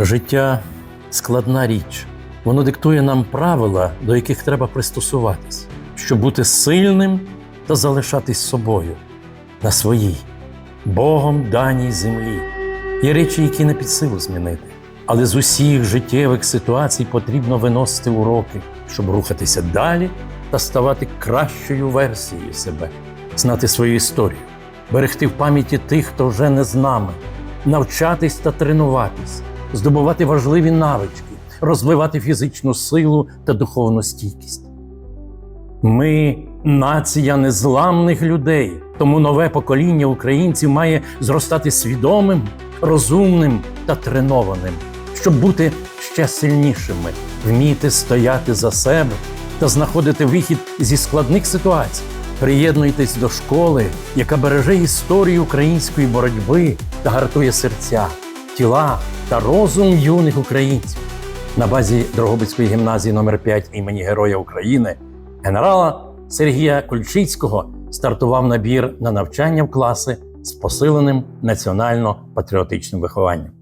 Життя складна річ. Воно диктує нам правила, до яких треба пристосуватись, щоб бути сильним та залишатись собою на своїй, Богом даній землі. Є речі, які не під силу змінити. Але з усіх життєвих ситуацій потрібно виносити уроки, щоб рухатися далі та ставати кращою версією себе, знати свою історію, берегти в пам'яті тих, хто вже не з нами, навчатись та тренуватись, здобувати важливі навички, розвивати фізичну силу та духовну стійкість. Ми нація незламних людей, тому нове покоління українців має зростати свідомим, розумним та тренованим, щоб бути ще сильнішими, вміти стояти за себе та знаходити вихід зі складних ситуацій. Приєднуйтесь до школи, яка береже історію української боротьби та гартує серця, тіла та розум юних українців. На базі Дрогобицької гімназії номер 5 імені Героя України генерала Сергія Кульчицького стартував набір на навчання в класи з посиленим національно-патріотичним вихованням.